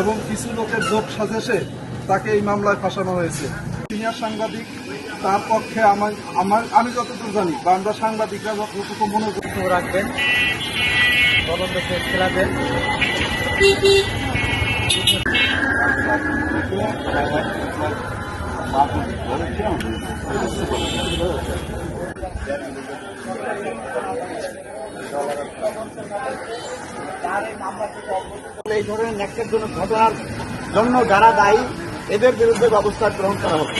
এবং কিছু লোকের যোগ সাজেশে তাকে এই মামলায় ফাঁসানো হয়েছে। সিনিয়র সাংবাদিক, তার পক্ষে আমার আমার, আমি যতটুকু জানি বা আমরা সাংবাদিকরা যতটুকু মনে করি রাখবেন তদন্ত খেলাবেন এই ধরনের ন্যাক্কারজনক ঘটনার জন্য যারা দায়ী, এদের বিরুদ্ধে ব্যবস্থা গ্রহণ করা হবে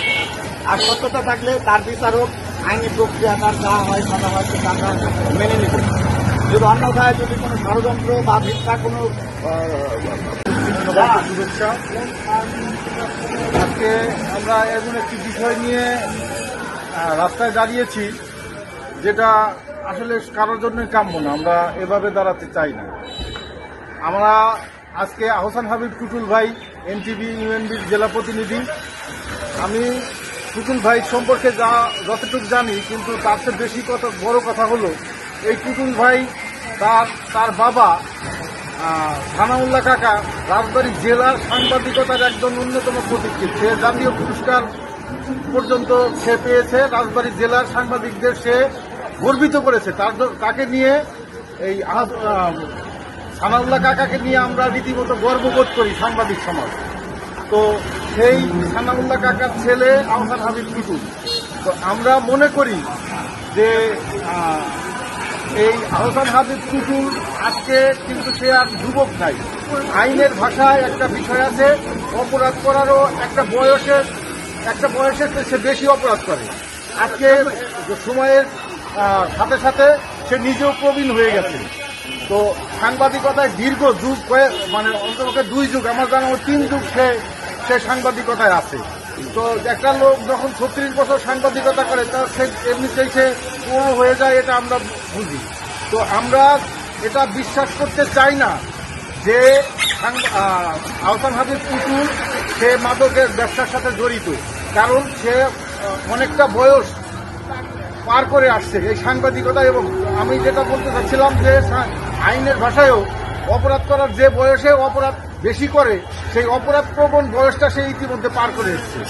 আর সত্যতা থাকলে তার বিচারক আইনি প্রক্রিয়া তার যা হয় সাদা হয় সেটা আমরা মেনে নিব। যদি অন্যথায় যদি কোনো ষড়যন্ত্র বা মিথ্যা কোনো শুভেচ্ছা। আজকে আমরা এমন একটি বিষয় নিয়ে রাস্তায় দাঁড়িয়েছি। যেটা আসলে কারোর জন্যই কাম্য না আমরা এভাবে দাঁড়াতে চাই না। আমরা আজকে আহসান হাবিব টুটুল ভাই এনটিভি ইউএনবির জেলা প্রতিনিধি। আমি টুটুল ভাই সম্পর্কে যা যতটুকু জানি কিন্তু তার চেয়ে বেশি কথা বড় কথা হলো এই টুটুল ভাই তার তার বাবা আহ, থানাউল্লাহ কাকা রাজবাড়ী জেলার সাংবাদিকতার একজন অন্যতম প্রতীক্ষিত সে জাতীয় পুরস্কার পর্যন্ত সে পেয়েছে রাজবাড়ী জেলার সাংবাদিকদের সে গর্বিত করেছে। তার তাকে নিয়ে এই সানাউল্লাহ কাকাকে নিয়ে আমরা রীতিমতো গর্ববোধ করি সাংবাদিক সমাজ। তো সেই সানাউল্লাহ কাকার ছেলে আহসান হাবিব টুটুল তো আমরা মনে করি যে এই আহসান হাবিব টুটুল আজকে কিন্তু সে আর যুবক নাই। আইনের ভাষায় একটা বিষয় আছে, অপরাধ করারও একটা বয়সের একটা বয়সের সে বেশি অপরাধ করে। আজকে সময়ের সাথে সাথে সে নিজেও প্রবীণ হয়ে গেছে। তো সাংবাদিকতায় দীর্ঘ যুগ মানে অন্তত দুই যুগ, আমার জানা তিন যুগ সে সে সাংবাদিকতায় আছে। তো একটা লোক যখন ছত্রিশ বছর সাংবাদিকতা করে তার সে এমনিতেই সে পুরো হয়ে যায়, এটা আমরা বুঝি। তো আমরা এটা বিশ্বাস করতে চাই না যে আহসান হাবিব পুতুল সে মাদকের ব্যবসার সাথে জড়িত। কারণ সে অনেকটা বয়স পার করে আসছে এই সাংবাদিকতা এবং আমি যেটা বলতে চাচ্ছিলাম যে আইনের ভাষায়ও অপরাধ করার যে বয়সে অপরাধ বেশি করে, সেই অপরাধ প্রবণ বয়সটা সে ইতিমধ্যে পার করে এসছে।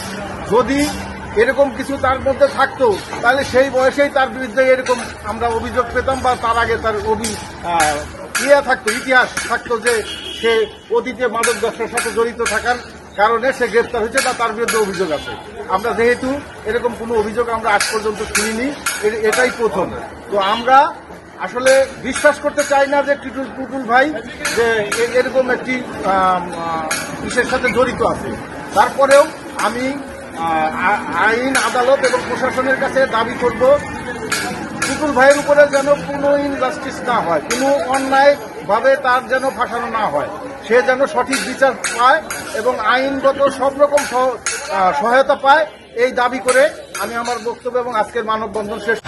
যদি এরকম কিছু তার মধ্যে থাকতো, তাহলে সেই বয়সেই তার বিরুদ্ধে এরকম আমরা অভিযোগ পেতাম বা তার আগে তার অভি ইয়ে থাকতো, ইতিহাস থাকতো যে সে অতীতে মাদক ব্যবসার সাথে জড়িত থাকার কারণে সে গ্রেপ্তার হয়েছে বা তার বিরুদ্ধে অভিযোগ আছে। আমরা যেহেতু এরকম কোনো অভিযোগ আমরা আজ পর্যন্ত শুনিনি এটাই প্রথম। তো আমরা আসলে বিশ্বাস করতে চাই না যে টুটুল টুটুল ভাই যে এরকম একটি ইসের সাথে জড়িত আছে। তারপরেও আমি আইন, আদালত এবং প্রশাসনের কাছে দাবি করব টুটুল ভাইয়ের উপরে যেন কোনো ইনজাস্টিস না হয়, কোনো অন্যায় ভাবে তার যেন ফাঁসানো না হয়। সে যেন সঠিক বিচার পায় এবং আইনগত সব রকম সহ- সহায়তা পায়, এই দাবি করে আমি আমার বক্তব্য এবং আজকের মানববন্ধন শেষ